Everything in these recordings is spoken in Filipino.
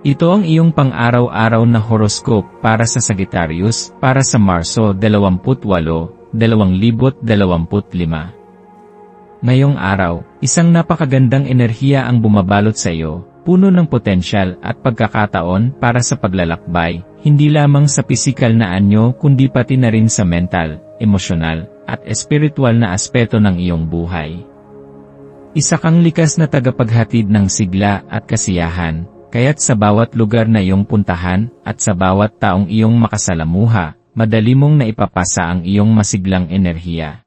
Ito ang iyong pang-araw-araw na horoscope para sa Sagittarius para sa Marso 28, 2025. Ngayong araw, isang napakagandang enerhiya ang bumabalot sa iyo, puno ng potensyal at pagkakataon para sa paglalakbay, hindi lamang sa pisikal na anyo kundi pati na rin sa mental, emosyonal, at espiritual na aspeto ng iyong buhay. Isa kang likas na tagapaghatid ng sigla at kasiyahan, Kaya't sa bawat lugar na iyong puntahan, at sa bawat taong iyong makasalamuha, madali mong naipapasa ang iyong masiglang enerhiya.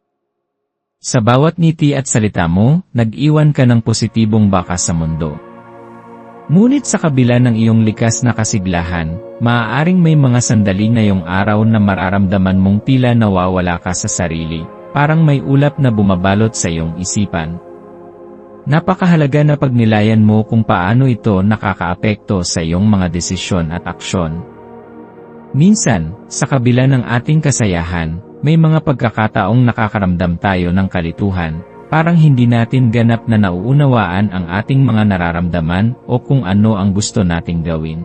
Sa bawat ngiti at salita mo, nag-iwan ka ng positibong baka sa mundo. Ngunit sa kabila ng iyong likas na kasiglahan, maaaring may mga sandali ngayong araw na mararamdaman mong tila nawawala ka sa sarili, parang may ulap na bumabalot sa iyong isipan, Napakahalaga na pagnilayan mo kung paano ito nakakaapekto sa iyong mga desisyon at aksyon. Minsan, sa kabila ng ating kasayahan, may mga pagkakataong nakakaramdam tayo ng kalituhan, parang hindi natin ganap na nauunawaan ang ating mga nararamdaman o kung ano ang gusto nating gawin.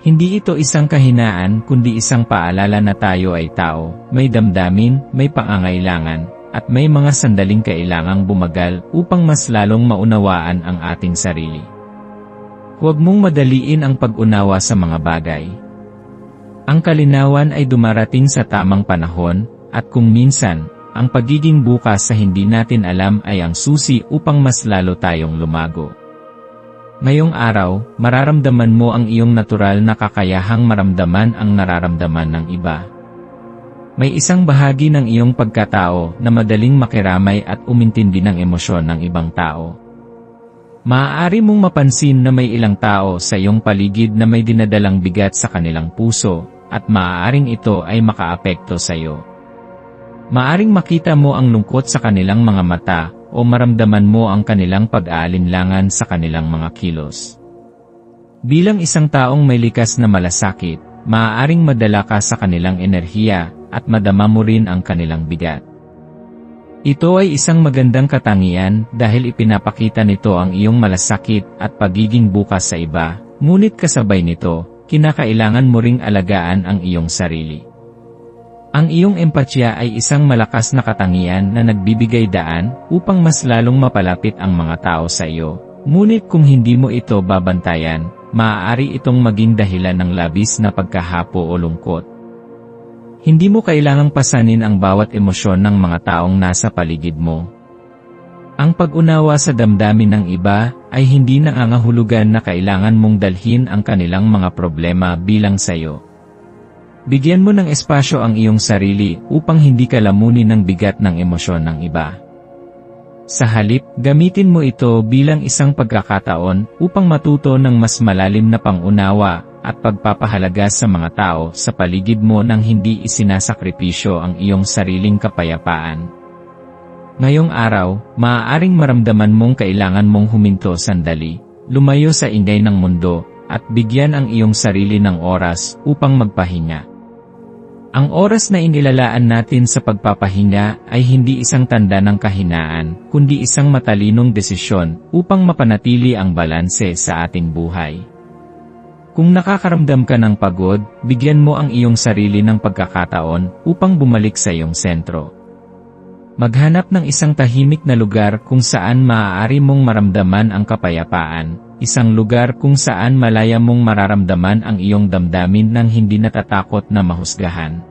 Hindi ito isang kahinaan kundi isang paalala na tayo ay tao, may damdamin, may pangangailangan, at may mga sandaling kailangang bumagal upang mas lalong maunawaan ang ating sarili. Huwag mong madaliin ang pag-unawa sa mga bagay. Ang kalinawan ay dumarating sa tamang panahon, at kung minsan, ang pagiging bukas sa hindi natin alam ay ang susi upang mas lalo tayong lumago. Ngayong araw, mararamdaman mo ang iyong natural na kakayahang maramdaman ang nararamdaman ng iba. May isang bahagi ng iyong pagkatao na madaling makiramay at umintindi ng emosyon ng ibang tao. Maaari mong mapansin na may ilang tao sa iyong paligid na may dinadalang bigat sa kanilang puso, at maaaring ito ay makaapekto sa iyo. Maaring makita mo ang lungkot sa kanilang mga mata, o maramdaman mo ang kanilang pag-aalinlangan sa kanilang mga kilos. Bilang isang taong may likas na malasakit, maaaring madala ka sa kanilang enerhiya, at madama mo rin ang kanilang bigat. Ito ay isang magandang katangian dahil ipinapakita nito ang iyong malasakit at pagiging bukas sa iba, ngunit kasabay nito, kinakailangan mo ring alagaan ang iyong sarili. Ang iyong empatya ay isang malakas na katangian na nagbibigay daan upang mas lalong mapalapit ang mga tao sa iyo, ngunit kung hindi mo ito babantayan, maaari itong maging dahilan ng labis na pagkahapo o lungkot. Hindi mo kailangang pasanin ang bawat emosyon ng mga taong nasa paligid mo. Ang pag-unawa sa damdamin ng iba ay hindi nangangahulugan na kailangan mong dalhin ang kanilang mga problema bilang sayo. Bigyan mo ng espasyo ang iyong sarili upang hindi ka lamunin ng bigat ng emosyon ng iba. Sa halip, gamitin mo ito bilang isang pagkakataon upang matuto ng mas malalim na pangunawa at pagpapahalaga sa mga tao sa paligid mo nang hindi isinasakripisyo ang iyong sariling kapayapaan. Ngayong araw, maaaring maramdaman mong kailangan mong huminto sandali, lumayo sa ingay ng mundo, at bigyan ang iyong sarili ng oras upang magpahinga. Ang oras na inilalaan natin sa pagpapahinga ay hindi isang tanda ng kahinaan, kundi isang matalinong desisyon upang mapanatili ang balanse sa ating buhay. Kung nakakaramdam ka ng pagod, bigyan mo ang iyong sarili ng pagkakataon upang bumalik sa iyong sentro. Maghanap ng isang tahimik na lugar kung saan maaari mong maramdaman ang kapayapaan, isang lugar kung saan malaya mong mararamdaman ang iyong damdamin nang hindi natatakot na mahusgahan.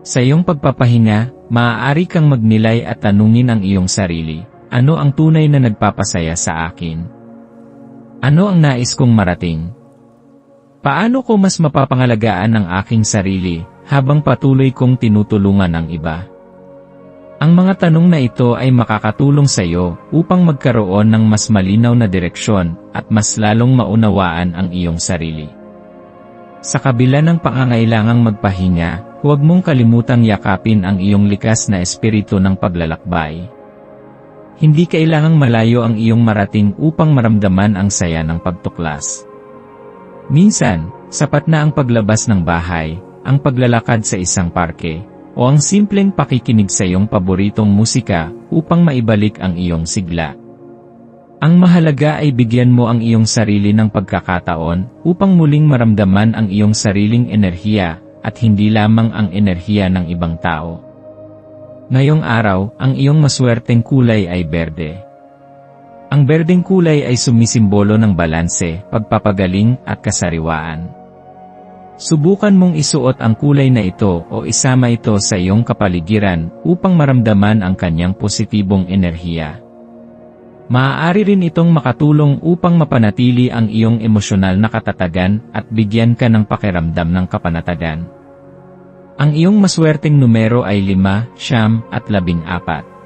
Sa iyong pagpapahinga, maaari kang magnilay at tanungin ang iyong sarili, ano ang tunay na nagpapasaya sa akin? Ano ang nais kong marating? Paano ko mas mapapangalagaan ang aking sarili habang patuloy kong tinutulungan ang iba? Ang mga tanong na ito ay makakatulong sa iyo upang magkaroon ng mas malinaw na direksyon at mas lalong maunawaan ang iyong sarili. Sa kabila ng pangangailangang magpahinga, huwag mong kalimutang yakapin ang iyong likas na espiritu ng paglalakbay. Hindi kailangang malayo ang iyong marating upang maramdaman ang saya ng pagtuklas. Minsan, sapat na ang paglabas ng bahay, ang paglalakad sa isang parke, o ang simpleng pakikinig sa iyong paboritong musika upang maibalik ang iyong sigla. Ang mahalaga ay bigyan mo ang iyong sarili ng pagkakataon upang muling maramdaman ang iyong sariling enerhiya at hindi lamang ang enerhiya ng ibang tao. Ngayong araw, ang iyong maswerteng kulay ay berde. Ang berdeng kulay ay sumisimbolo ng balanse, pagpapagaling at kasariwaan. Subukan mong isuot ang kulay na ito o isama ito sa iyong kapaligiran upang maramdaman ang kanyang positibong enerhiya. Maaari rin itong makatulong upang mapanatili ang iyong emosyonal na katatagan at bigyan ka ng pakiramdam ng kapanatagan. Ang iyong maswerteng numero ay 5, siyam at 14.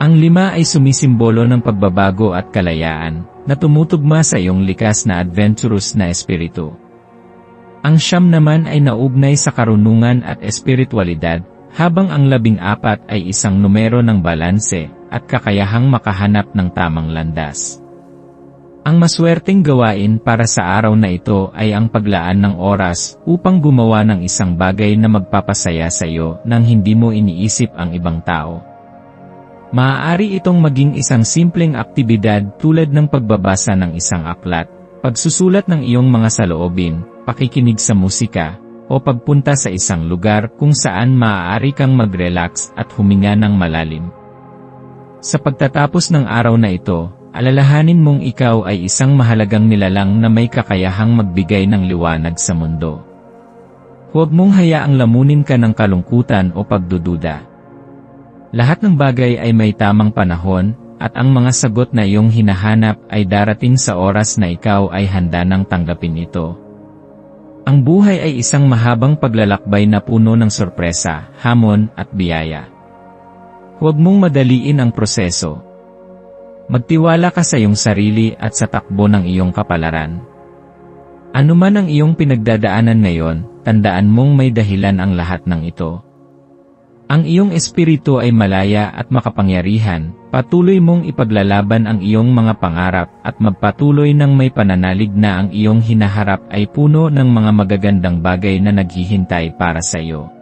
Ang 5 ay sumisimbolo ng pagbabago at kalayaan na tumutugma sa iyong likas na adventurous na espiritu. Ang siyam naman ay naugnay sa karunungan at espiritualidad, habang ang labing apat ay isang numero ng balanse at kakayahang makahanap ng tamang landas. Ang maswerteng gawain para sa araw na ito ay ang paglaan ng oras upang gumawa ng isang bagay na magpapasaya sa iyo nang hindi mo iniisip ang ibang tao. Maaari itong maging isang simpleng aktibidad tulad ng pagbabasa ng isang aklat, pagsusulat ng iyong mga saloobin, pakikinig sa musika, o pagpunta sa isang lugar kung saan maaari kang mag-relax at huminga ng malalim. Sa pagtatapos ng araw na ito, alalahanin mong ikaw ay isang mahalagang nilalang na may kakayahang magbigay ng liwanag sa mundo. Huwag mong hayaang lamunin ka ng kalungkutan o pagdududa. Lahat ng bagay ay may tamang panahon, at ang mga sagot na iyong hinahanap ay darating sa oras na ikaw ay handa nang tanggapin ito. Ang buhay ay isang mahabang paglalakbay na puno ng sorpresa, hamon, at biyaya. Huwag mong madaliin ang proseso. Magtiwala ka sa iyong sarili at sa takbo ng iyong kapalaran. Ano man ang iyong pinagdadaanan ngayon, tandaan mong may dahilan ang lahat ng ito. Ang iyong espiritu ay malaya at makapangyarihan, patuloy mong ipaglalaban ang iyong mga pangarap at magpatuloy ng may pananalig na ang iyong hinaharap ay puno ng mga magagandang bagay na naghihintay para sa iyo.